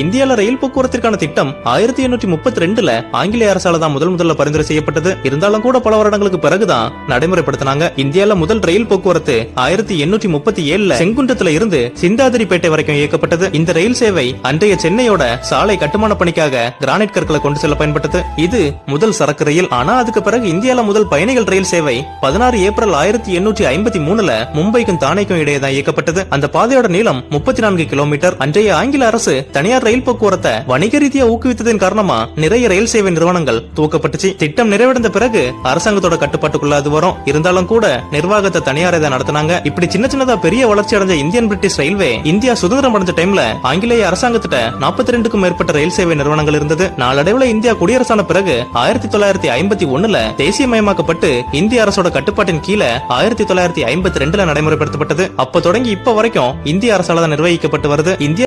இந்தியால ரயில் போக்குவரத்திற்கான திட்டம் ஆயிரத்தி எண்ணூற்றி முப்பத்தி ரெண்டுல ஆங்கிலேய அரசால தான் முதல் முதல்ல பரிந்துரை செய்யப்பட்டது. இருந்தாலும் கூட பல வருடங்களுக்கு பிறகுதான் நடைமுறைப்படுத்தினாங்க. இந்தியால முதல் ரயில் போக்குவரத்து ஆயிரத்தி எண்ணூற்றி முப்பத்தி ஏழுல செங்குன்றத்துல இருந்து சிந்தாதிரிப்பேட்டை வரைக்கும் இயக்கப்பட்டது. இந்த ரயில் சேவை அன்றைய சென்னையோட சாலை கட்டுமான பணிக்காக கிரானைட் கற்களை கொண்டு செல்ல பயன்பட்டது. இது முதல் சரக்கு ரயில். ஆனா அதுக்கு பிறகு இந்தியால முதல் பயணிகள் ரயில் சேவை பதினாறு ஏப்ரல் ஆயிரத்தி எண்ணூற்றி ஐம்பத்தி மூணுல மும்பைக்கும் தானேக்கும் இடையே தான் இயக்கப்பட்டது. அந்த பாதையோட நீளம் முப்பத்தி நான்கு கிலோமீட்டர். அன்றைய ஆங்கில அரசு தனியார் ரயில் போக்குவரத்தை வணிக ரீதியா ஊக்குவித்ததன் காரணமா நிறைய ரயில் சேவை நிறுவனங்கள் துவக்கப்பட்டுச்சு திட்டம் நிறைவடைந்த பிறகு அரசாங்கத்தோட கட்டுப்பாட்டுக்குள்ள அது வரும். இருந்தாலும் கூட நிர்வாகத்தை தனியார் இதை நடத்தினாங்க. இப்படி சின்ன சின்னதா பெரிய வளர்ச்சி அடைஞ்ச இந்தியன் பிரிட்டிஷ் ரயில்வே இந்தியா சுதந்திரம் அடைஞ்ச டைம்ல ஆங்கிலேய அரசாங்கத்திட்ட நாற்பத்தி ரெண்டுக்கும் மேற்பட்ட ரயில் சேவை நிறுவனங்கள் இருந்தது. நாளடைவுல இந்தியா குடியரசான பிறகு ஆயிரத்தி தொள்ளாயிரத்தி ஐம்பத்தி ஒண்ணுல தேசியமயமாக்கப்பட்டு இந்திய அரசோட கட்டுப்பாட்டின் கீழே ஆயிரத்தி தொள்ளாயிரத்தி ஐம்பத்தி ரெண்டுல நடைமுறைப்படுத்தப்பட்டது. அப்ப தொடங்கி இப்ப வரைக்கும் இந்திய அரசால தான் நிர்வகிக்கப்பட்டு வருது. இந்திய